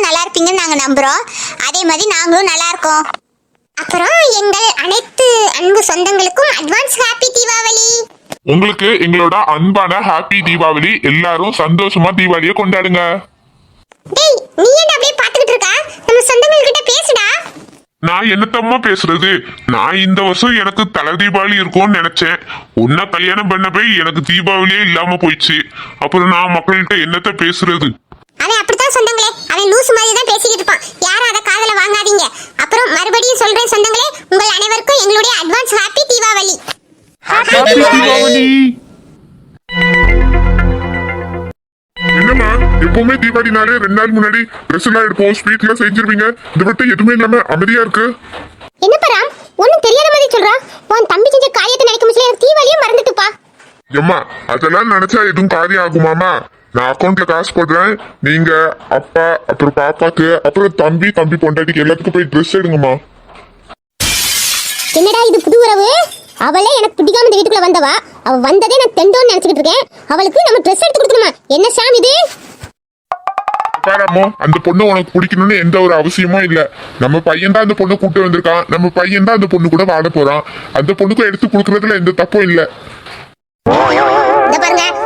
எல்லாரும் நல்லா இருப்பீங்கன்னு நாங்க நம்புறோம். அதே மாதிரி நாங்களும் நல்லா இருக்கோம். அப்புறம் எங்கள் அனைத்து அன்பு சொந்தங்களுக்கும் அட்வான்ஸ் ஹாப்பி தீபாவளி. உங்களுக்கு எங்களோட அன்பான ஹாப்பி தீபாவளி எல்லாரும் சந்தோஷமா தீபாவளியை கொண்டாடுங்க. டேய் நீ என்ன அப்படியே பார்த்துக்கிட்டு இருக்கா? நம்ம சொந்தங்கள் கிட்ட பேசுடா. நான் என்னத்தம்மா பேசுறது? நான் இந்த வருஷம் எனக்கு தலை தீபாவளி இருக்கும்னு நினைச்சேன். உன்ன கல்யாணம் பண்ண போய் எனக்கு தீபாவளியே இல்லாம போயிடுச்சு. அப்புறம் நான் மக்கள்கிட்ட என்னத்த பேசுறது? அவன் அப்படித்தான் சொந்தங்களே அவன் லூஸ் மாதிரி தான் பேசிக்கிட்டு இருப்பான். யாரும் அதை காதுல வாங்காதீங்க. அப்புறம் மறுபடியும் சொல்றேன் சொந்தங்களே உங்கள் அனைவருக்கும் எங்களுடைய அட்வான்ஸ் ஹாப்பி தீபாவளி. தீபாவளி. என்னம்மா எப்பவுமே தீபாவளினாலே ரெண்டு நாள் முன்னாடி ட்ரெஸ் எல்லாம் எடுப்போம் ஸ்வீட் எல்லாம் செஞ்சிருவீங்க. இந்த மட்டும் எதுவுமே இல்லாம அமைதியா இருக்கு. என்ன பராம் ஒண்ணும் தெரியாத மாதிரி சொல்றா. உன் தம்பி செஞ்ச காரியத்தை நினைக்கும் எனக்கு தீபாவளியே மறந்துட்டுப்பா. எம்மா அதெல்லாம் நினைச்சா எதுவும் காரியம் ஆகுமாமா நான் அக்கௌண்ட்ல காசு போடுறேன். நீங்க அப்பா அப்புறம் பாப்பாக்கு அப்புறம் தம்பி தம்பி பொண்டாட்டிக்கு எல்லாத்துக்கும் போய் ட்ரெஸ் எடுங்கம்மா. என்னடா இது புது உறவு? அவளே எனக்கு பிடிக்காம இந்த வீட்டுக்குள்ள வந்தவா? அவ வந்ததே நான் தெண்டோன்னு நினைச்சிட்டு இருக்கேன். அவளுக்கு நம்ம ட்ரெஸ் எடுத்து கொடுக்கணுமா? என்ன சாம் இது? பாராமோ அந்த பொண்ணு உனக்கு பிடிக்கணும்னு எந்த ஒரு அவசியமும் இல்ல. நம்ம பையன் தான் அந்த பொண்ணை கூட்டு வந்திருக்கான். நம்ம பையன் தான் அந்த பொண்ணு கூட வாழ போறான். அந்த பொண்ணுக்கும் எடுத்து கொடுக்கறதுல எந்த தப்பும் இல்ல.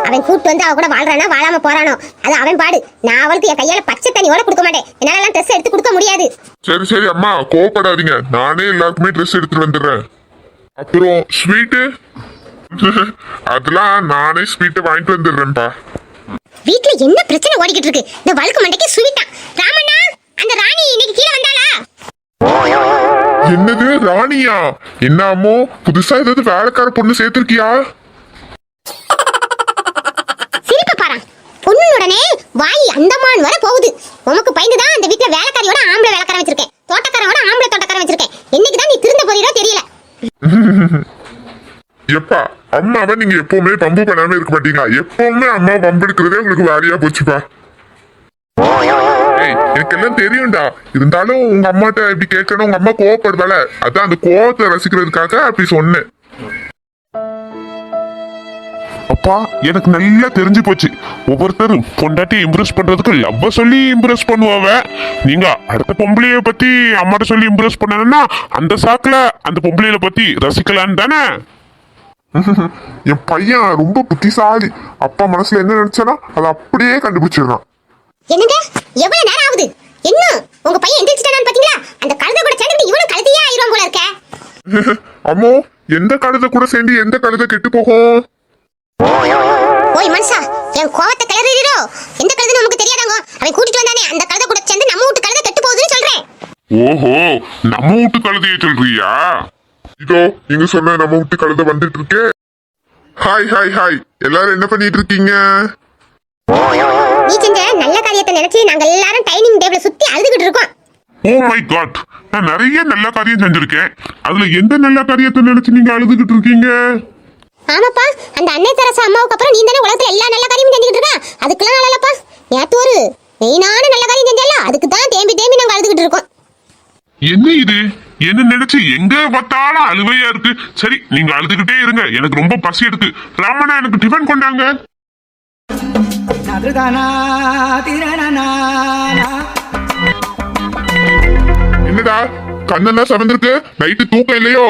அவன் கூட்டு வந்து அவ கூட வாழ்றானா வாழாம போறானோ? அது அவன் பாடு. நான் அவளுக்கு என் கையால பச்சை தண்ணியோட கொடுக்க மாட்டேன். என்னால எல்லாம் ட்ரெஸ் எடுத்து கொடுக்க முடியாது. சரி சரி அம்மா கோவப்படாதீங்க. நானே எல்லாருக்குமே ட்ரெஸ் எடுத்துட்டு வந்துடுறேன். அப்புறம் ஸ்வீட்டு அதெல்லாம் நானே ஸ்வீட்டை வாங்கிட்டு வந்துடுறேன்ப்பா. வீட்ல என்ன பிரச்சனை ஓடிக்கிட்டு இருக்கு? இந்த வழுக்கு மண்டைக்கு சுவிட்டான் ராமண்ணா அந்த ராணி இன்னைக்கு கீழே வந்தாளா? என்னது ராணியா? என்ன அம்மோ புதுசா ஏதாவது வேலைக்கார பொண்ணு சேர்த்திருக்கியா சிரிப்ப பாரு உடனே வாய் அந்தமான் வர போகுது. உனக்கு பயந்து தான் அந்த வீட்டுல வேலைக்காரியோட ஆம்பளை வேலைக்காரன் வச்சிருக்கேன். தோட்டக்காரோட ஆம்பளை தோட்டக்காரன் வச்சிருக்கேன். என்னைக்கு தான் நீ திருந்த போறீரோ தெரியல. எப்பா அம்மாவை நீங்க எப்பவுமே பம்பு பண்ணாம இருக்க மாட்டீங்க. எப்பவுமே அம்மா பம்பு எடுக்கிறதே உங்களுக்கு வேலையா போச்சுப்பா. எனக்கு எல்லாம் தெரியும்டா. இருந்தாலும் உங்க அம்மாட்ட இப்படி கேட்கணும் உங்க அம்மா கோவப்படுவாள. அதான் அந்த கோவத்தை ரசிக்கிறதுக்காக அப்படி சொன்னேன். அப்பா எனக்கு நல்லா தெரிஞ்சு போச்சு. ஒவ்வொருத்தரும் பொண்டாட்டி இம்ப்ரெஸ் பண்றதுக்கு லவ்வ சொல்லி இம்ப்ரெஸ் பண்ணுவாவ. நீங்க அடுத்த பொம்பளைய பத்தி அம்மாட்ட சொல்லி இம்ப்ரெஸ் பண்ணணும்னா அந்த சாக்குல அந்த பொம்பளையில பத்தி ரசிக்கலான்னு தானே? என் பையன் ரொம்ப புத்திசாலி. அப்பா மனசுல என்ன நினைச்சானா அதை அப்படியே கண்டுபிடிச்சிடுறான். என்னங்க? எவ்வளவு நேரம் ஆகுது? என்ன? உங்க பையன் எந்திரிச்சிட்டானு பாத்தீங்களா? அந்த கழுதை கூட சேர்ந்துட்டு இவனும் கழுதையே ஆயிரும் போல இருக்க. அம்மோ எந்த கழுதை கூட சேர்ந்து எந்த கழுதை கெட்டு போகும்? ஓய் மனுஷா என் கோவத்தை கிளறீரோ எந்த கழுதைன்னு நமக்கு தெரியாதாங்க? அவன் கூட்டிட்டு வந்தானே அந்த கழுதை கூட சேர்ந்து நம்ம வீட்டு கழுதை கெட்டு போகுதுன்னு சொல்றேன். ஓஹோ நம்ம வீட்டு கழுதையை சொல்றியா? இதோ நீங்க சொன்ன நம்ம வீட்டு கழுதை வந்துட்டு இருக்கே. ஹாய் ஹாய் ஹாய் எல்லாரும் என்ன பண்ணிட்டு இருக்கீங்க? நீ செஞ்ச நல்ல காரியத்தை நினைச்சு நாங்க எல்லாரும் டைனிங் டேபிள சுத்தி அழுதுகிட்டு இருக்கோம். ஓ மை காட் நான் நிறைய நல்ல காரியம் செஞ்சிருக்கேன். அதுல எந்த நல்ல காரியத்தை நினைச்சு நீங்க அழுதுகிட்டு இருக்கீங்க? ஆமாப்பா அந்த அன்னை தெரசா அம்மாவுக்கு அப்புறம் நீ தானே உலகத்துல எல்லா நல்ல காரியமும் செஞ்சுக்கிட்டு இருக்கா? அதுக்கெல்லாம் நல்லப்பா நேத்து ஒரு மெயினான நல்ல காரியம் செஞ்சல அதுக்கு தான் தேம்பி தேம்பி நாங்க அழுதுகிட்டு இருக்கோம். என்ன இது? என்ன நினைச்சு எங்க பார்த்தாலும் அழுவையா இருக்கு. சரி நீங்க அழுதுகிட்டே இருங்க. எனக்கு ரொம்ப பசி எடுக்கு. ராமனா எனக்கு டிஃபன் கொண்டாங்க. என்னடா கண்ணெல்லாம் செவந்திருக்கு நைட்டு தூக்கம் இல்லையோ?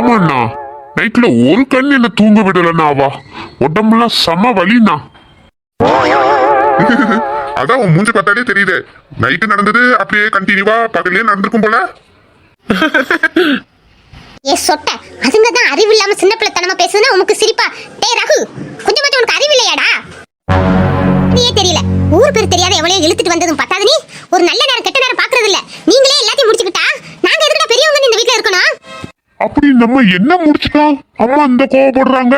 ஆமாண்ணா. நைட்ல ஒரு கண் என்ன தூங்க விடலண்ணா அவா. உடம்புலாம் செம வலிண்ணா. அதான் உன் மூஞ்சி பார்த்தாலே தெரியுது. நைட்டு நடந்தது அப்படியே கண்டினியூவா பகலே நடந்திருக்கும் போல. ஏ சொட்ட. அதுங்க தான் அறிவு இல்லாம சின்ன பிள்ளைத்தனமா அமுக்கு சிரிப்பா. டேய் ரகு கொஞ்சமாச்சும் உனக்கு அறிவு இல்லையாடா? நீயே தெரியல. ஊர் பேர் தெரியாத எவ்வளவு இழுத்துட்டு வந்ததும் பத்தாது நீ ஒரு நல்ல நேரம் கெட்ட நேரம் பாக்குறது இல்ல நீங்களே எல்லாத்தையும் முடிச்சுக்கிட்டா? அப்படி நம்ம என்ன முடிச்சிட்டோம் அம்மா இந்த கோவப்படுறாங்க.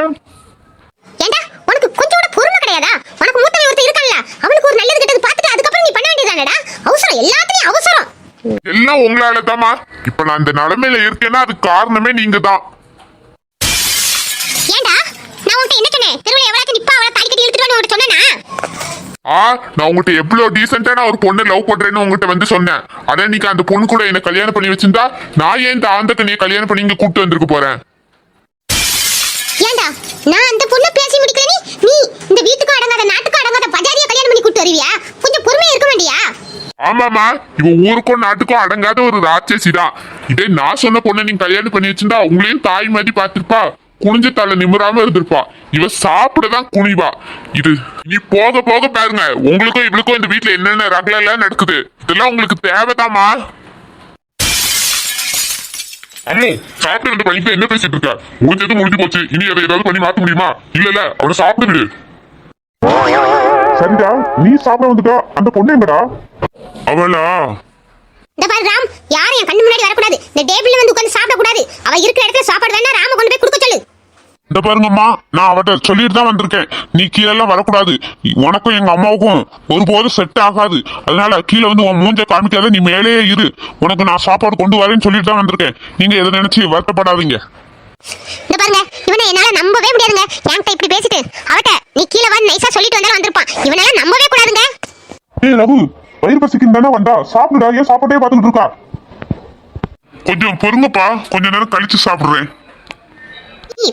ஏண்டா உனக்கு கொஞ்சம் கூட பொறுமை கிடையாதா? உனக்கு மூத்தவன் ஒருத்தன் இருக்கான்ல அவனுக்கு ஒரு நல்லது கெட்டது பார்த்துட்டு அதுக்கப்புறம் நீ பண்ண வேண்டியதானடா அவசரம் எல்லாத்துலயும் அவசரம். எல்லாம் உங்களால தாமா இப்ப நான் இந்த நிலைமையில இருக்கேன்னா அதுக்கு காரணமே நீங்க தான் உன்கிட்ட என்ன சொன்னேன் தெருவில் எவ்வளவு நிப்பா அவளை தாலி கட்டி இழுத்துட்டு வந்து உன்கிட்ட சொன்னேனா? ஆ நான் உங்ககிட்ட எவ்வளவு டீசென்டான ஒரு பொண்ணை லவ் பண்றேன்னு உங்ககிட்ட வந்து சொன்னேன். அதே நீங்க அந்த பொண்ணு கூட என்ன கல்யாணம் பண்ணி வச்சிருந்தா நான் ஏன் இந்த ஆந்தக்க நீ கல்யாணம் பண்ணி இங்க கூட்டு வந்திருக்க போறேன்? ஏண்டா நான் அந்த பொண்ணை பேசி நீ நீ இந்த வீட்டுக்கு அடங்காத நாட்டுக்கு அடங்காத பஜாரியா கல்யாணம் பண்ணி கூட்டு வருவியா? கொஞ்சம் பொறுமையா இருக்க வேண்டியா? ஆமாமா இவ ஊருக்கும் நாட்டுக்கும் அடங்காத ஒரு ராட்சசி தான் இதே நான் சொன்ன பொண்ணை நீங்க கல்யாணம் பண்ணி வச்சிருந்தா உங்களையும் தாய் மாதிரி பார்த்திருப்பா. குனிஞ்ச தலை நிமிராம இருந்திருப்பா. இவ சாப்பிடதான் குனிவா. இது நீ போக போக பாருங்க. உங்களுக்கும் இவளுக்கும் இந்த வீட்டுல என்னென்ன ரகல எல்லாம் நடக்குது? இதெல்லாம் உங்களுக்கு தேவைதாம்மா. அம்மு சாப்பிட்டு ரெண்டு பையன் என்ன பேசிட்டு இருக்க? முடிஞ்சது முடிஞ்சு போச்சு. இனி அதை ஏதாவது பண்ணி மாத்த முடியுமா? இல்ல இல்ல அவனை சாப்பிட்டு விடு. சரிடா நீ சாப்பிட வந்துட்டா. அந்த பொண்ணு எங்கடா? அவளா? இந்த பாரு ராம் யாரும் என் கண்ணு முன்னாடி வரக்கூடாது. இந்த டேபிள்ல வந்து உட்காந்து சாப்பிடக்கூடாது. அவ இருக்கிற இடத்துல சாப்பாடு வேணா ராம கொண்டு போய் கொடுக்க சொல்லு. இந்த பாருங்கம்மா நான் அவட்ட சொல்லிட்டு தான் வந்திருக்கேன். நீ கீழே எல்லாம் வரக்கூடாது. உனக்கும் எங்க அம்மாவுக்கும் ஒருபோதும் செட் ஆகாது. அதனால கீழே வந்து உன் மூஞ்ச காமிக்காத நீ மேலேயே இரு. உனக்கு நான் சாப்பாடு கொண்டு வரேன்னு சொல்லிட்டு தான் வந்திருக்கேன். நீங்க எதை நினைச்சு வருத்தப்படாதீங்க. இந்த பாருங்க இவனை என்னால நம்பவே முடியாதுங்க. என்கிட்ட இப்படி பேசிட்டு அவட்ட நீ கீழே வந்து நைஸா சொல்லிட்டு வந்தாலும் வந்திருப்பான். இவனால நம்பவே கூடாதுங்க. ஏய் ரகு வயிறு பசிக்கும் தானே வந்தா? சாப்பிடுடா ஏன் சாப்பாட்டே பார்த்துக்கிட்டு இருக்கா? கொஞ்சம் பொறுங்கப்பா. கொஞ்ச நேரம் கழிச்சு சாப்பிடுறேன்.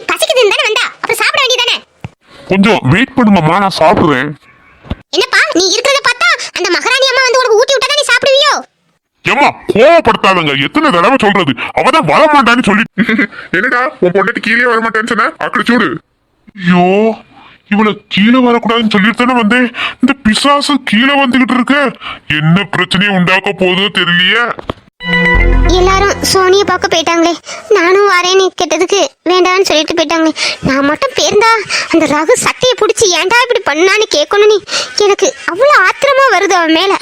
பசிக்குதுன்னு தானே வந்தா? அப்புறம் சாப்பிட வேண்டியதானே கொஞ்சம் வெயிட் பண்ணுங்கம்மா நான் சாப்பிடுறேன். என்னப்பா நீ இருக்கிறத பார்த்தா அந்த மகாராணி அம்மா வந்து உனக்கு ஊட்டி விட்டா நீ சாப்பிடுவியோ? ஏமா கோவப்படுத்தாதங்க. எத்தனை தடவை சொல்றது? அவதான் வர மாட்டான்னு சொல்லி என்னடா உன் பொண்டாட்டி கீழே வர மாட்டேன்னு சொன்ன? அக்கடி சூடு. ஐயோ இவள கீழே வரக்கூடாதுன்னு சொல்லிட்டு தானே வந்தேன். இந்த பிசாசு கீழே வந்துகிட்டு இருக்க. என்ன பிரச்சனையை உண்டாக்க போதோ தெரியலையே. எல்லாரும் சோனியை பார்க்க போயிட்டாங்களே. நானும் வரேன்னு கேட்டதுக்கு வேண்டாம்னு சொல்லிட்டு போயிட்டாங்களே. நான் மட்டும் பேருந்தா அந்த ரகு சட்டையை பிடிச்சி ஏன்டா இப்படி பண்ணான்னு கேட்கணும்னு எனக்கு அவ்வளோ ஆத்திரமா வருது அவன் மேலே.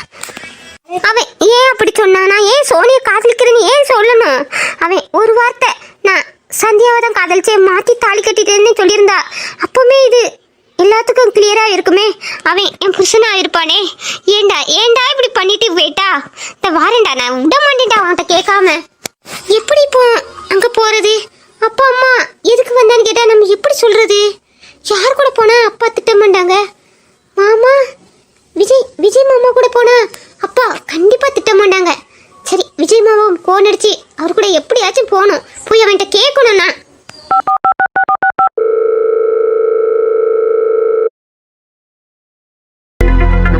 அவன் ஏன் அப்படி சொன்னானா? ஏன் சோனியை காதலிக்கிறேன்னு ஏன் சொல்லணும்? அவன் ஒரு வார்த்தை நான் சந்தியாவை தான் காதலிச்சே மாற்றி தாலி கட்டிட்டேன்னு சொல்லியிருந்தா. அப்போவுமே இது எல்லாத்துக்கும் கிளியரா இருக்குமே. அவன் என் புருஷனா இருப்பானே. ஏண்டா ஏண்டா இப்படி பண்ணிட்டு போயிட்டா இந்த வாரேன்டா நான் விட மாட்டேன்டா அவன்கிட்ட கேட்காம. எப்படி இப்போ அங்க போறது? அப்பா அம்மா எதுக்கு வந்தான்னு கேட்டா நம்ம எப்படி சொல்றது? யார் கூட போனா அப்பா திட்ட மாட்டாங்க? மாமா விஜய் விஜய் மாமா கூட போனா அப்பா கண்டிப்பாக திட்ட மாட்டாங்க. சரி விஜய் மாமா ஃபோன் அடிச்சு அவர் கூட எப்படியாச்சும் போகணும். போய் அவன்கிட்ட கேட்கணும் நான்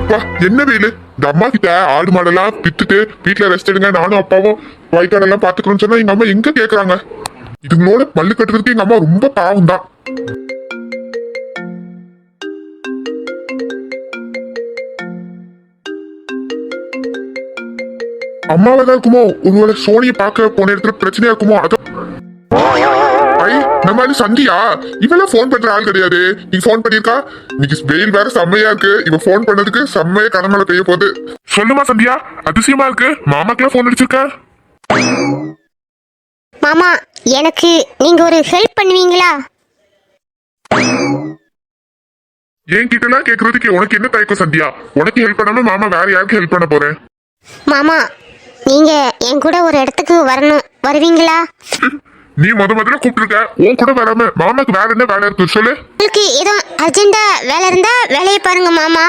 அப்பா என்ன வேலு? இந்த அம்மா கிட்ட ஆடு மாடெல்லாம் வித்துட்டு வீட்டுல ரெஸ்ட் எடுங்க நானும் அப்பாவும் வயக்காடெல்லாம் பாத்துக்கிறோம்னு சொன்னா எங்க அம்மா எங்க கேக்குறாங்க? இதுங்களோட பல்லு கட்டுறதுக்கு எங்க அம்மா ரொம்ப பாவம் தான் அம்மாவை தான் இருக்குமோ? ஒருவேளை சோனியை பார்க்க போன இடத்துல பிரச்சனையா இருக்குமோ? அதை நம்ம அது சந்தியா இவெல்லாம் ஃபோன் பண்ற ஆள் கிடையாது. நீ ஃபோன் பண்ணிருக்கா? இன்னைக்கு வெயில் வேற செம்மையா இருக்கு. இவ ஃபோன் பண்ணதுக்கு செம்மையா கனமழை பெய்ய போகுது. சொல்லுமா சந்தியா அதிசயமா இருக்கு. மாமாக்கெல்லாம் ஃபோன் அடிச்சிருக்க? மாமா எனக்கு நீங்க ஒரு ஹெல்ப் பண்ணுவீங்களா? என் கிட்ட எல்லாம் கேக்குறதுக்கு உனக்கு என்ன தயக்கம் சந்தியா? உனக்கு ஹெல்ப் பண்ணாம மாமா வேற யாருக்கு ஹெல்ப் பண்ண போறேன் மாமா நீங்க என் கூட ஒரு இடத்துக்கு வரணும். வருவீங்களா? நீ முத முதல்ல கூப்பிட்டுருக்க உன் கூட வராம மாமாக்கு வேற என்ன வேலை இருக்கு சொல்லு. உங்களுக்கு ஏதோ அர்ஜென்ட்டா வேலை இருந்தா வேலையை பாருங்க மாமா.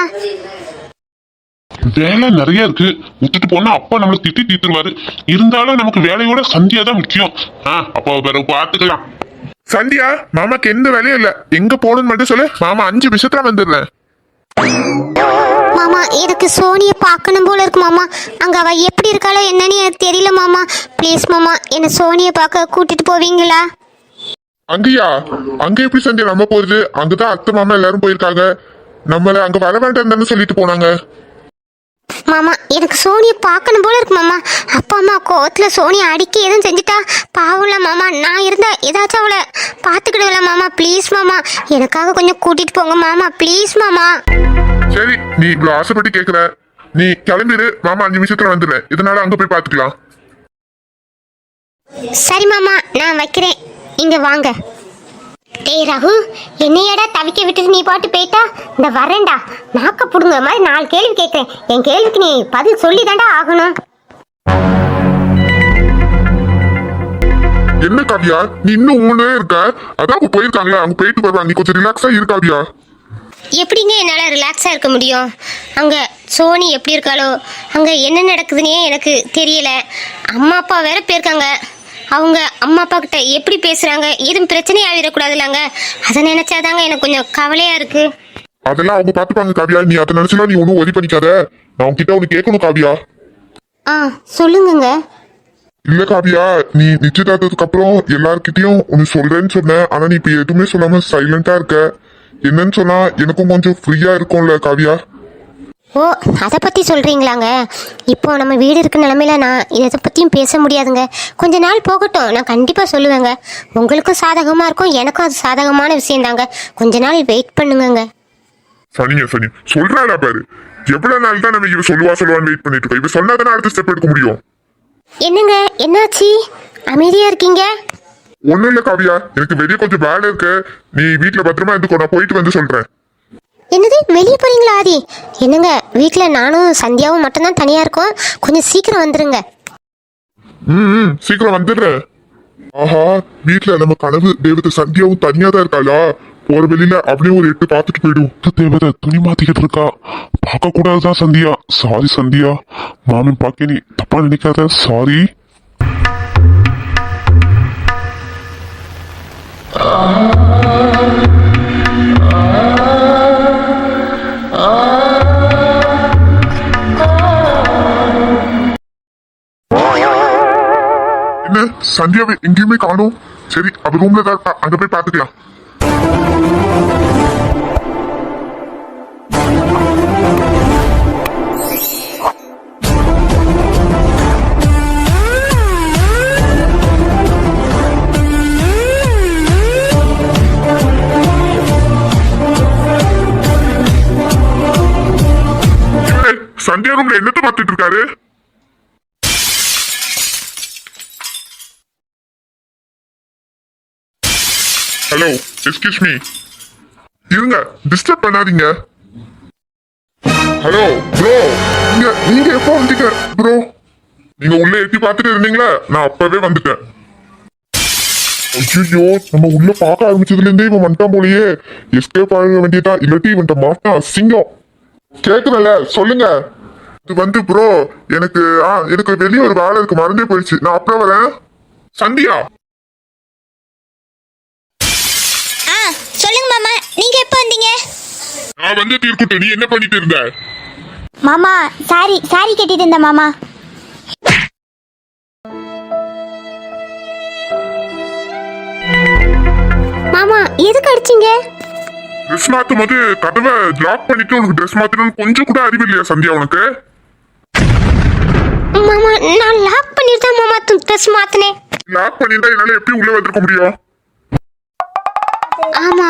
வேலை நிறைய இருக்கு. விட்டுட்டு போனா அப்பா நம்மளை திட்டி தீத்துருவாரு. இருந்தாலும் நமக்கு வேலையோட சந்தியா தான் முக்கியம். ஆ அப்போ பிறகு பார்த்துக்கலாம். சந்தியா மாமாக்கு எந்த வேலையும் இல்ல. எங்க போகணும்னு மட்டும் சொல்லு. மாமா அஞ்சு நிமிஷத்துல வந்துடுறேன். மாமா எனக்கு சோனியை பார்க்கணும் போல இருக்கு மாமா? அங்க அவ எப்படி இருக்காளோ என்னன்னு எனக்கு தெரியல மாமா. ப்ளீஸ் மாமா என்ன சோனியை பார்க்க கூட்டிட்டு போவீங்களா? அங்கயா? அங்க எப்படி சந்தியா நம்ம போறது? அங்கதான் அத்தை மாமா எல்லாரும் போயிருக்காங்க. நம்மள அங்க வர வேண்டாம் தானே சொல்லிட்டு போனாங்க. மாமா எனக்கு சோனியை பார்க்கணும் போல இருக்கு மாமா. அப்பா அம்மா கோவத்தில் சோனியை அடிக்க எதுவும் செஞ்சுட்டா? பாவம்ல மாமா நான் இருந்தா ஏதாச்சும் அவளை பார்த்துக்கிடுவேல மாமா. ப்ளீஸ் மாமா எனக்காக கொஞ்சம் கூட்டிட்டு போங்க மாமா. ப்ளீஸ் மாமா. சரி நீ இவ்வளவு ஆசைப்பட்டு கேக்குற. நீ கிளம்பிடு மாமா அஞ்சு நிமிஷத்துல வந்துடுறேன் இதனால அங்க போய் பாத்துக்கலாம். சரி மாமா நான் வைக்கிறேன். இங்க வாங்க. டேய் ரகு என்னையடா தவிக்க விட்டுட்டு நீ பாட்டு போயிட்டா இந்த வரேன்டா. நாக்க புடுங்க மாதிரி நாலு கேள்வி கேட்குறேன் என் கேள்விக்கு நீ பதில் சொல்லி ஆகணும். என்ன காவியா? நீ இன்னும் உங்களே இருக்க. அதான் அவங்க போயிருக்காங்களே அவங்க போயிட்டு வருவாங்க. நீ கொஞ்சம் ரிலாக்ஸா இரு காவியா. எப்படிங்க என்னால் ரிலாக்ஸாக இருக்க முடியும்? அங்கே சோனி எப்படி இருக்காளோ அங்கே என்ன நடக்குதுன்னே எனக்கு தெரியல. அம்மா அப்பா வேற போயிருக்காங்க. அவங்க அம்மா அப்பா கிட்ட எப்படி பேசுகிறாங்க எதுவும் பிரச்சனை ஆகிடக்கூடாதுலாங்க அதை நினச்சாதாங்க எனக்கு கொஞ்சம் கவலையாக இருக்குது அதெல்லாம் அவங்க பாத்துப்பாங்க காவியா. நீ அதை நினைச்சலாம் நீ ஒன்னும் ஒரி பண்ணிக்காத. நான் உன்கிட்ட ஒன்னு கேட்கணும் காவியா. ஆ சொல்லுங்கங்க. இல்ல காவியா நீ நிச்சயதார்த்தத்துக்கு அப்புறம் எல்லார்கிட்டயும் ஒன்னு சொல்றேன்னு சொன்ன. ஆனா நீ இப்ப எதுவுமே சொல்லாம சைலண்டா இருக்க. என்னன்னு சொன்னா எனக்கும் கொஞ்சம் ஃப்ரீயா இருக்கும்ல காவியா? ஓ அதை பற்றி சொல்கிறீங்களாங்க இப்போ நம்ம வீடு இருக்க நிலமையில நான் இதை பற்றியும் பேச முடியாதுங்க. கொஞ்ச நாள் போகட்டும் நான் கண்டிப்பாக சொல்லுவேங்க. உங்களுக்கும் சாதகமாக இருக்கும் எனக்கும் அது சாதகமான விஷயம்தாங்க கொஞ்ச நாள் வெயிட் பண்ணுங்கங்க. சனிங்க சனி. சொல்றாடா பாரு. எவ்வளவு நாள் தான் நம்ம இவ சொல்லுவா சொல்லுவான்னு வெயிட் பண்ணிட்டு இருக்கோம். இவ சொன்னாதானே அடுத்த ஸ்டெப் எடுக்க முடியும்? என்னங்க என்னாச்சு? அமைதியாக இருக்கீங்க? ஒண்ணும் இல்ல காவியா. எனக்கு வெளியே கொஞ்சம் வேலை இருக்கு. நீ வீட்டுல பத்திரமா இருந்துக்கோ. நான் போயிட்டு வந்து சொல்றேன். என்னது? வெளியே போறீங்களா ஆதி? என்னங்க வீட்டில் நானும் சந்தியாவும் மட்டும்தான் தனியாக இருக்கோம். கொஞ்சம் சீக்கிரம் வந்துருங்க. ம் சீக்கிரம் வந்துடுறேன் ஆஹா வீட்ல நம்ம கனவு தேவதை சந்தியாவும் தனியா தான் இருக்காளா? போற வெளியில அப்படியே ஒரு எட்டு பார்த்துட்டு போயிடும் தேவதை துணி மாத்திக்கிட்டு இருக்கா. பார்க்க கூடாதுதான் சந்தியா. சாரி சந்தியா. மாமன் பாக்க நீ தப்பா நினைக்காத. சாரி என்ன சந்தியாவை எங்கேயுமே காணோம். சரி அவ ரூம்ல தான் அங்க போய் பாத்துக்கலாம் சந்தியா ரூம்ல என்னத்த பார்த்துட்டு இருக்காரு? ஹலோ எக்ஸ்கியூஸ் மீ இருங்க டிஸ்டர்ப் பண்ணாதீங்க. ஹலோ ப்ரோ நீங்க நீங்க எப்போ வந்தீங்க ப்ரோ நீங்க உள்ள எட்டி பார்த்துட்டு இருந்தீங்களா நான் அப்பவே வந்துட்டேன். ஐயோ நம்ம உள்ள பார்க்க ஆரம்பிச்சதுல இருந்தே இவன் வந்துட்டான் போலயே. எஸ்கேப் ஆக வேண்டியதா? இல்லாட்டி இவன்ட்ட மாட்டான் அசிங்கம் கேக்குறல சொல்லுங்க. இது வந்து ப்ரோ எனக்கு ஆ எனக்கு வெளியே ஒரு வேலை இருக்கு மறந்தே போயிடுச்சு. நான் அப்புறம் வரேன். சந்தியா? ஆ சொல்லுங்க மாமா நீங்கள் எப்போ வந்தீங்க? நான் வந்து இருக்கட்டும் நீ என்ன பண்ணிட்டு இருந்த? மாமா சாரி சாரி கட்டிட்டு இருந்தேன் மாமா. மாமா எதுக்கு அடிச்சீங்க? ட்ரெஸ் மாத்தும் போது கதவை லாக் பண்ணிட்டு உனக்கு ட்ரெஸ் மாத்தணும்னு கொஞ்சம் கூட அறிவு இல்லையா சந்தியா உனக்கு? மாமா நான் லாக் பண்ணிட்டு தான் மாமா ட்ரெஸ் மாத்தினேன். லாக் பண்ணிருந்தா என்னால எப்படி உள்ள வந்திருக்க முடியும்? ஆமா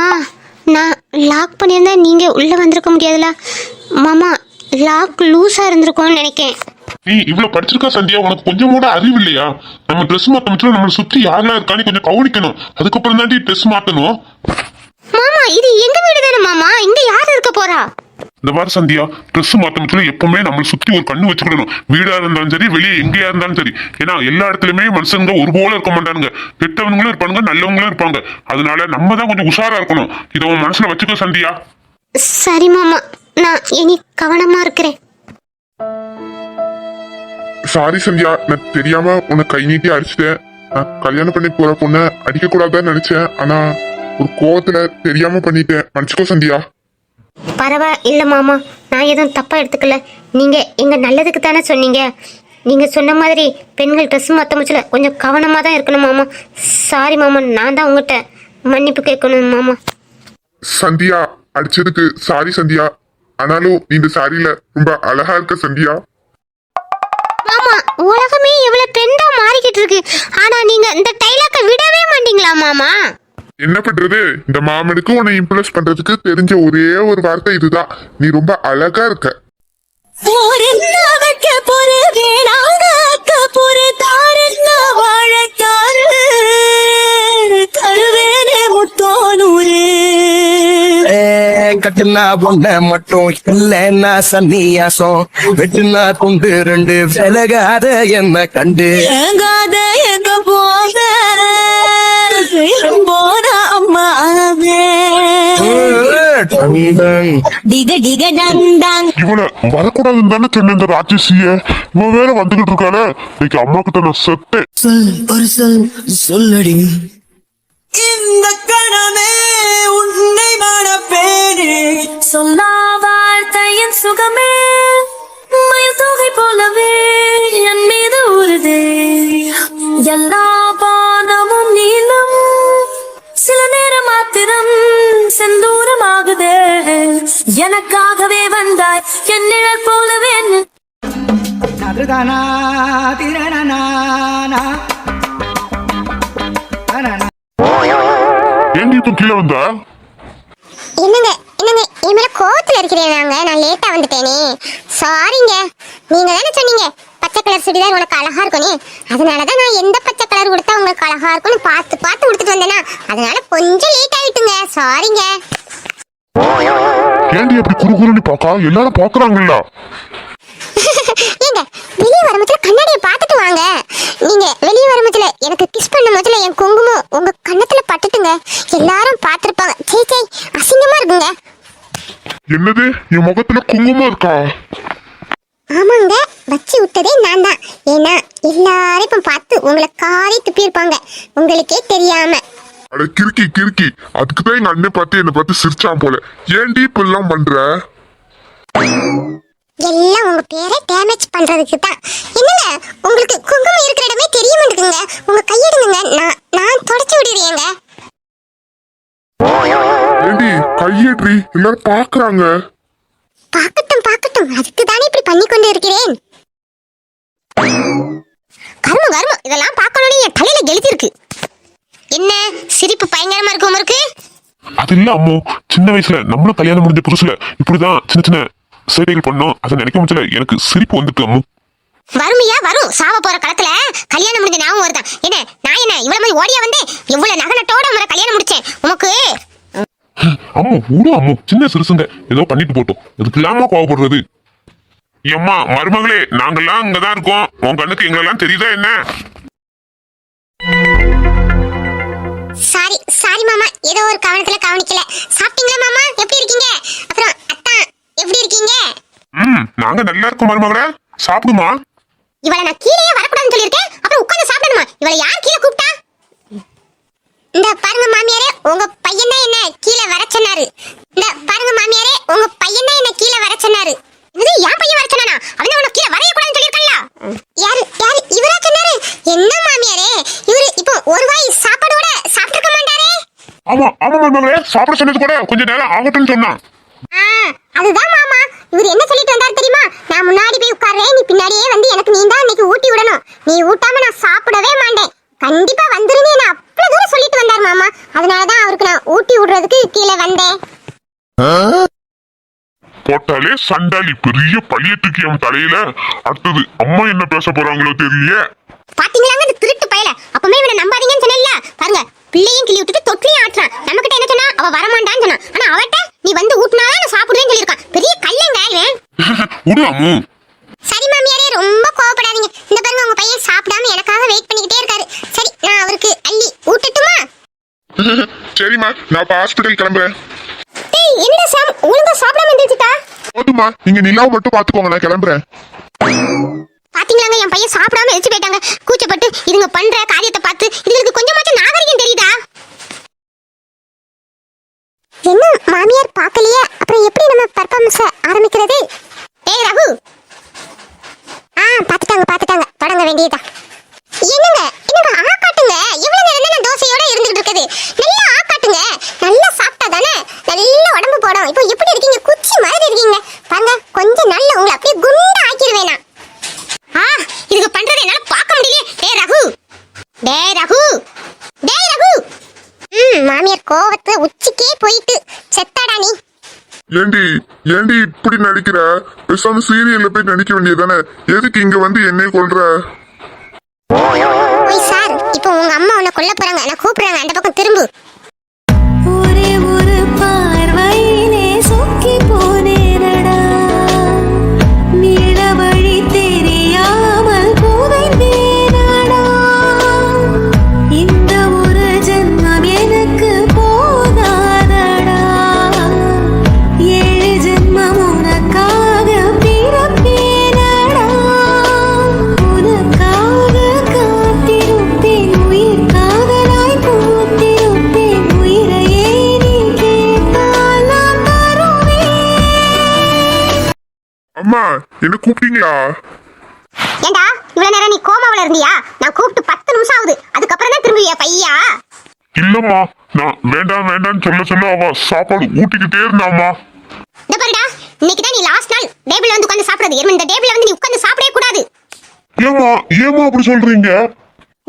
நான் லாக் பண்ணியிருந்தா நீங்க உள்ள வந்திருக்க முடியாதுல. மாமா லாக் லூஸா இருந்திருக்கும்னு நினைக்கேன். நீ இவ்வளவு படிச்சிருக்கா சந்தியா உனக்கு கொஞ்சம் கூட அறிவு இல்லையா? நம்ம ட்ரெஸ் மாத்தணும் நம்மளை சுத்தி யாரெல்லாம் இருக்கான்னு கொஞ்சம் கவனிக்கணும். அதுக்கப்புறம் தாண்டி ட்ரெஸ் மாத்தணும். மாமா இது எங்க வீடு தானே மாமா? இங்க இந்த வார சந்தியா ட்ரெஸ் மாத்தமத்துல எப்பவுமே நம்மளை சுத்தி ஒரு கண்ணு வச்சுக்கிடணும். வீடா இருந்தாலும் சரி வெளியே எங்கேயா இருந்தாலும் சரி. ஏன்னா எல்லா இடத்துலயுமே மனுஷங்க ஒரு போல இருக்க மாட்டானுங்க. கெட்டவங்களும் இருப்பாங்க நல்லவங்களும் இருப்பாங்க. அதனால நம்ம தான் கொஞ்சம் உஷாரா இருக்கணும். இதை உன் மனசுல வச்சுக்கோ சந்தியா. சரி மாமா. நான் இனி கவனமா இருக்கிறேன். சாரி சந்தியா. நான் தெரியாம உன்னை கை நீட்டி அடிச்சிட்டேன். நான் கல்யாணம் பண்ணி போற பொண்ணை அடிக்க கூடாதுன்னு நினைச்சேன். ஆனா ஒரு கோவத்துல தெரியாம பண்ணிட்டேன். மன்னிச்சுக்கோ சந்தியா. பரவா இல்ல மாமா நான் எதுவும் தப்பா எடுத்துக்கல. நீங்க எங்க நல்லதுக்கு தானே சொன்னீங்க. நீங்க சொன்ன மாதிரி பெண்கள் ட்ரெஸ் மாத்த முச்சுல கொஞ்சம் கவனமா தான் இருக்கணும் மாமா. சாரி மாமா நான் தான் உங்ககிட்ட மன்னிப்பு கேட்கணும் மாமா. சந்தியா அடிச்சதுக்கு சாரி சந்தியா. ஆனாலும் நீ இந்த சாரியில ரொம்ப அழகா இருக்க சந்தியா. மாமா உலகமே எவ்வளவு ட்ரெண்டா மாறிக்கிட்டு இருக்கு. ஆனா நீங்க இந்த டைலாக்க விடவே மாட்டீங்களா மாமா? என்ன பண்றது? இந்த மாமனுக்கு உன்னை இம்ப்ரெஸ் பண்றதுக்கு தெரிஞ்ச ஒரே ஒரு வார்த்தை இதுதான். நீ ரொம்ப அழகா இருக்க. கட்டுனா பொண்ண மட்டும் இல்லைன்னா சன்னியாசம். வெட்டுனா துண்டு ரெண்டு விலகாத என்ன கண்டு. எங்க போக இவள வரக்கூடாதுன்னு தானே சொன்ன இந்த ராட்சசிய. இவன் வேற வந்துகிட்டு இருக்காளே. இன்னைக்கு அம்மா கிட்ட நான் செத்தேன். சொல் ஒரு சொல் சொல்லடி. இந்த கணமே உன்னை மணப்பேனே. சொல்லா வார்த்தையின் சுகமே மயில் தொகை போலவே என் மீது உறுதே எல்லா நேரம் மாத்திரம் செந்தூரமாகுதே. எனக்காகவே வந்தாய் என் நிழல் போலவே ஏன் இப்ப கீழே வந்த? என்னங்க என்னங்க என் மேல கோவத்துல இருக்கிறேன் நாங்க? நான் லேட்டா வந்துட்டேனே. சாரிங்க நீங்க தானே சொன்னீங்க? பச்சை கலர் சுடிதார் உனக்கு அழகா இருக்கும்னு அதனாலதான் நான் எந்த பச்சை கலர் கொடுத்தா உங்களுக்கு அழகா இருக்கும்னு பார்த்து பார்த்து கொடுத்துட்டு வந்தேனா. அதனால கொஞ்சம் லேட் ஆயிட்டுங்க. சாரிங்க ஏன்டி அப்படி குறுகுறுன்னு பாக்கா எல்லாரும் பாக்குறாங்கல்ல ஏங்க வெளியே வரும்போது கண்ணாடியை பார்த்துட்டு வாங்க. நீங்க வெளியே வரும்போதுல எனக்கு கிஸ் பண்ணும் போதுல என் குங்குமம் உங்க கண்ணத்துல பட்டுட்டுங்க. எல்லாரும் பார்த்திருப்பாங்க. சே சே அசிங்கமா இருக்குங்க. என்னது? என் முகத்துல குங்குமம் இருக்கா? ஆமாங்க வச்சு விட்டதே நான் தான் ஏன்னா எல்லாரும் இப்ப பார்த்து உங்களை காரி துப்பியிருப்பாங்க. உங்களுக்கே தெரியாம. அட கிறுக்கி கிறுக்கி. அதுக்கு தான் எங்க அண்ணன் பார்த்து என்னை பார்த்து சிரிச்சான் போல. ஏன்டி இப்படிலாம் பண்ற? எல்லாம் உங்க பேரை டேமேஜ் பண்றதுக்கு தான் என்னங்க உங்களுக்கு குங்குமம் இருக்கிற இடமே தெரிய மாட்டேங்குங்க உங்க கையெடுங்க நான் நான் தொடச்சு விடுறேங்க ஏண்டி கையேற்றி எல்லாரும் பாக்குறாங்க பார்க்கட்டும் பார்க்கட்டும். அதுக்கு தானே இப்படி பண்ணி கொண்டு இருக்கிறேன் கருமம் கருமம் இதெல்லாம் பார்க்கணும்னு என் தலையில இருக்கு என்ன? சிரிப்பு பயங்கரமா இருக்கு அது இல்ல அம்மோ. சின்ன வயசுல நம்மளும் கல்யாணம் முடிஞ்ச புதுசுல இப்படிதான் சின்ன சின்ன சேவைகள் பண்ணோம். அதை நினைக்க முடியல எனக்கு சிரிப்பு வந்துட்டு அம்மு. வறுமையா வரும். சாவ போற காலத்துல கல்யாணம் முடிஞ்ச ஞாபகம் வருதான் என்ன நான் என்ன இவ்வளவு மாதிரி ஓடியா வந்தேன்? இவ்வளவு நகனத்தோட முறை கல்யாணம் முடிச்சேன். உனக்கு அம்மு விடு அம்மு சின்ன சிறுசுங்க. ஏதோ பண்ணிட்டு போட்டோம். அதுக்கு இல்லாம கோவப்படுறது எம்மா மருமகளே நாங்கெல்லாம் இங்கதான் இருக்கோம். உன் கண்ணுக்கு எங்களெல்லாம் தெரியுதா என்ன? சாரி சாரி மாமா. ஏதோ ஒரு கவனத்துல கவனிக்கல. சாப்பிட்டீங்களா மாமா? எப்படி இருக்கீங்க? அப்புறம் அத்தா எப்படி இருக்கீங்க? ம் நாங்க நல்லா இருக்கோம் மருமகளே. சாப்பிடுமா? இவளை நான் கீழே வரக்கூடாதுன்னு சொல்லியிருக்கேன். அப்புறம் உட்கார்ந்து சாப்பிடணுமா? இவளை யார் கீழே கூப்பிட்டா? இந்த பாருங்க மாமியாரே உங்க பையன் தான் என்ன கீழே வர சொன்னாரு? இந்த பாருங்க மாமியாரே உங்க பையன் தான் என்ன கீழே வர சொன்னாரு? இது என் பையன் வர சொன்னானா? அவன் உனக்கு கீழே வரைய கூடாதுன்னு சொல்லியிருக்கல யாரு யாரு இவரா சொன்னாரு? என்ன மாமியாரே இவரு இப்போ ஒரு வாய் சாப்பாடோட சாப்பிட்டுருக்க மாட்டாரே? ஆமா ஆமா மருமகளே சாப்பிட சொன்னது கூட கொஞ்ச நேரம் ஆகட்டும்னு சொன்னான். அதுதான் மாமா. இவர் என்ன சொல்லிட்டு வந்தார் தெரியுமா? நான் முன்னாடி போய் உட்கார்றேன் நீ பின்னாடியே வந்து எனக்கு நீ தான் இன்னைக்கு ஊட்டி விடணும். நீ ஊட்டாம நான் சாப்பிடவே மாட்டேன். கண்டிப்பா வந்துருன்னு என்ன அவ்வளவு தூரம் சொல்லிட்டு வந்தார் மாமா. அதனாலதான் அவருக்கு நான் ஊட்டி விடுறதுக்கு கீழே வந்தேன். போட்டாலே சண்டாளி பெரிய பழிய தூக்கி அவன் தலையில. அடுத்தது அம்மா என்ன பேச போறாங்களோ தெரியல. பாத்தீங்களாங்க இந்த திருட்டு பயல? அப்பமே இவனை நம்பாதீங்கன்னு சொன்னேன்ல. பாருங்க பிள்ளையும் கிள்ளி விட்டுட்டு தொட்டிலையும் ஆட்டுறான். நம்ம கிட்ட என்ன சொன்னா? அவ வரமாட்டான்னு சொன்னா ஆனா அவட்ட நீ வந்து ஊட்டினாதான் நான் சாப்பிடுவேன்னு சொல்லியிருக்கான். பெரிய கல்லங்க இவன். விடு மாமியாரே ரொம்ப கோவப்படாதீங்க. இந்த பாருங்க உங்க பையன் சாப்பிடாம எனக்காக வெயிட் பண்ணிக்கிட்டே இருக்காரு. சரி நான் அவருக்கு அள்ளி ஊட்டட்டுமா? சரிம்மா நான் இப்ப ஹாஸ்பிட்டல் கிளம்புறேன். டேய் என்னடா சாம்? ஒழுங்கா சாப்பிடாம இருந்துச்சுட்டா போதுமா நீங்க நிலாவை மட்டும் பாத்துக்கோங்க நான் கிளம்புறேன். பாத்தீங்களாங்க என் பையன் சாப்பிடாம எரிச்சு போயிட்டாங்க. கூச்சப்பட்டு இதுங்க பண்ற காரியத்தை பார்த்து இதுங்களுக்கு கொஞ்சமாச்சும் நாகரிகம் தெரியுதா? என்ன மாமியார் பார்க்கலையே? அப்புறம் எப்படி நம்ம பர்ஃபார்மன்ஸ் ஆரம்பிக்கிறது? ஏய் ரகு! பாத்துட்டாங்க பாத்துட்டாங்க தொடங்க வேண்டியதுதான். என்னங்க? என்னங்க ஆ காட்டுங்க. இவ்வளவு நேரம் நான் தோசையோட இருந்துட்டு இருக்குது? நல்லா ஆ நல்லா சாப்பிட்டா தானே? நல்லா உடம்பு போடும். இப்போ எப்படி இருக்கீங்க? குச்சி மாதிரி இருக்கீங்க. பாருங்க கொஞ்சம் நல்ல உங்களை அப்படியே குண்டா ஆக்கிடுவேனா ஆ இதுக்கு பண்றது என்னால பார்க்க முடியல டே ரகு. டே ரகு. டே ரகு. ம் மாமியார் கோவத்தை உச்சிக்கே போயிட்டு ஏண்டி ஏண்டி இப்படி நடிக்கிற? பேசாம சீரியல்ல போய் நடிக்க வேண்டியதானே எதுக்கு இங்க வந்து என்னைய கொல்ற? ஓய் சார் இப்போ உங்க அம்மா உன்னை கொல்ல போறாங்க. நான் கூப்பிடுறாங்க அந்த பக்கம் திரும்பு. என்ன கூப்பிட்டீங்களா? ஏண்டா இவ்வளவு நேரம் நீ கோமாவுல இருந்தியா? நான் கூப்பிட்டு பத்து நிமிஷம் ஆகுது. அதுக்கப்புறம் தான் திரும்பியா பையா? இல்லம்மா நான் வேண்டாம் வேண்டாம்னு சொல்ல சொல்ல அவ சாப்பாடு ஊட்டிக்கிட்டே இருந்தாம்மா. இந்த பாருடா இன்னைக்கு தான் நீ லாஸ்ட் நாள் டேபிள்ல வந்து உட்கார்ந்து சாப்பிடுறது. இந்த டேபிள்ல வந்து நீ உட்கார்ந்து சாப்பிடவே கூடாது. ஏமா ஏமா அப்படி சொல்றீங்க?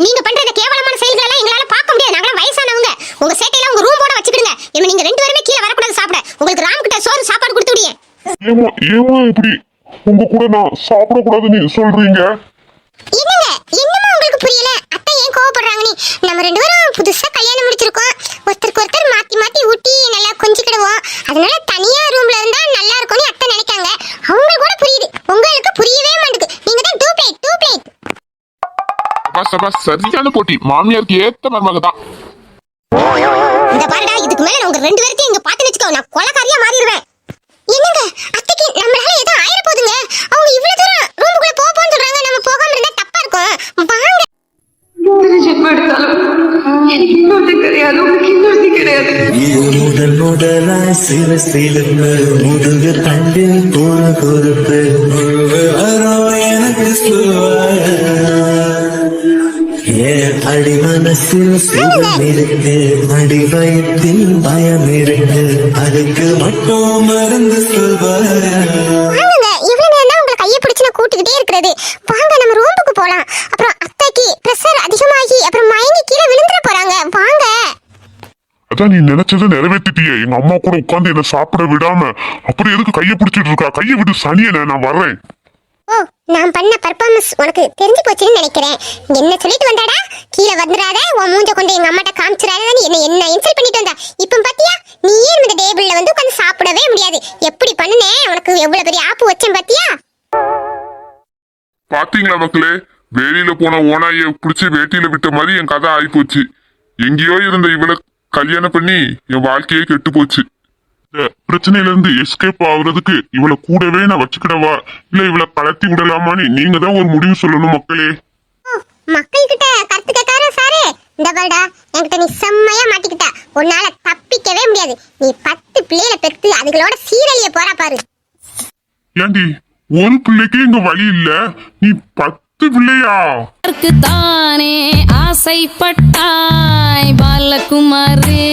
நீங்க பண்ற இந்த கேவலமான செயல்கள் எல்லாம் எங்களால பார்க்க முடியாது. நாங்களாம் வயசானவங்க. உங்க சேட்டையில உங்க ரூம் போட வச்சுக்கிடுங்க. இனிமே நீங்க ரெண்டு பேருமே கீழே வரக்கூடாது சாப்பிட. உங்களுக்கு ராம் கிட்ட சோறு சாப்பாடு கொடுத்து விடியே ஏமா ஏமா இப்படி உங்க கூட நான் சாப்பிடக்கூடாதுன்னு சொல்றீங்க? என்னங்க? என்னமா உங்களுக்கு புரியல? அத்தை ஏன் கோவப்படுறாங்க நீ? நம்ம ரெண்டு பேரும் புதுசா கல்யாணம் முடிச்சிருக்கோம். ஒருத்தருக்கு ஒருத்தர் மாத்தி மாத்தி ஊட்டி நல்லா கொஞ்சிக்கிடுவோம். அதனால தனியா ரூம்ல இருந்தா நல்லா இருக்கும்னு அத்தை நினைக்காங்க. அவங்களுக்கு கூட புரியுது. உங்களுக்கு புரியவே மாட்டேங்குது நீங்க தான் டூ பிளேட் டூ பிளேட். சபாஸ் சபாஸ் சரியான போட்டி. மாமியாருக்கு ஏத்த மருமக தான் இந்த பாருடா இதுக்கு மேல உங்க ரெண்டு பேர்த்தையும் இங்க பாத்து வச்சுக்கோ. நான் கொலக்காரியா மாறிடுவேன். என்னங்க? அத்தைக்கு நம்மளால ஏதோ ஆயிர போதுங்க அவங்க இவ்வளவு தூரம் ரூமுக்குள்ள போ போன்னு சொல்றாங்க. நம்ம போகாம இருந்தா தப்பா இருக்கும். வாங்க. முதல் முதலாய் சிறு முதுகு தண்டில் எனக்கு என் அடி மனசில் சுகம் இருக்கு? அடி வயத்தில் பயம் இருக்கு. அதுக்கு மட்டும் மருந்து நான் கூட்டிக்கிட்டே இருக்கிறது. வாங்க நம்ம ரூமுக்கு போலாம். அப்புறம் அத்தைக்கு பிரஷர் அதிகமாகி அப்புறம் மயங்கி கீழே விழுந்துட போறாங்க. வாங்க. அதான் நீ நினைச்சதை நிறைவேற்றிட்டியே எங்க அம்மா கூட உட்கார்ந்து என்ன சாப்பிட விடாம அப்புறம் எதுக்கு கையை பிடிச்சிட்டு இருக்கா? கையை விட்டு சனியன நான் வர்றேன். ஓ நான் பண்ண பர்ஃபார்மன்ஸ் உனக்கு தெரிஞ்சு போச்சுன்னு நினைக்கிறேன். என்ன சொல்லிட்டு வந்தாடா? கீழே வந்துடாத உன் மூஞ்ச கொண்டு எங்க அம்மாட்ட காமிச்சிடாதன்னு என்ன என்ன இன்சல்ட் பண்ணிட்டு வந்தா? இப்போ பாத்தியா? நீயே இந்த டேபிள்ல வந்து உட்காந்து சாப்பிடவே முடியாது. எப்படி பண்ணுனேன் உனக்கு எவ்வளவு பெரிய ஆப்பு வச்சேன் பாத்தியா? பாத்தீங்களா மக்களே? வேலியில போன ஓனாய பிடிச்சி வேட்டியில விட்ட மாதிரி என் கதை ஆயிப்போச்சு. எங்கேயோ இருந்த இவளை கல்யாணம் பண்ணி என் வாழ்க்கையே கெட்டு போச்சு இந்த பிரச்சனையில இருந்து எஸ்கேப் ஆகுறதுக்கு இவளை கூடவே நான் வச்சுக்கிடவா? இல்ல இவளை கலத்தி விடலாமான்னு நீங்க தான் ஒரு முடிவு சொல்லணும் மக்களே. மக்கள் கிட்ட கருத்து கேட்கார சாரு? இந்த பாருடா என்கிட்ட நீ செம்மையா மாட்டிக்கிட்ட. உன்னால தப்பிக்கவே முடியாது. நீ பத்து பிள்ளைகளை பெத்து அதுகளோட சீரழிய போறா பாரு. ஏண்டி ஒரு பிள்ளைக்கு இங்க வழி இல்ல. நீ பத்து பிள்ளையா? தானே ஆசைப்பட்டாய் பாலகுமாரே.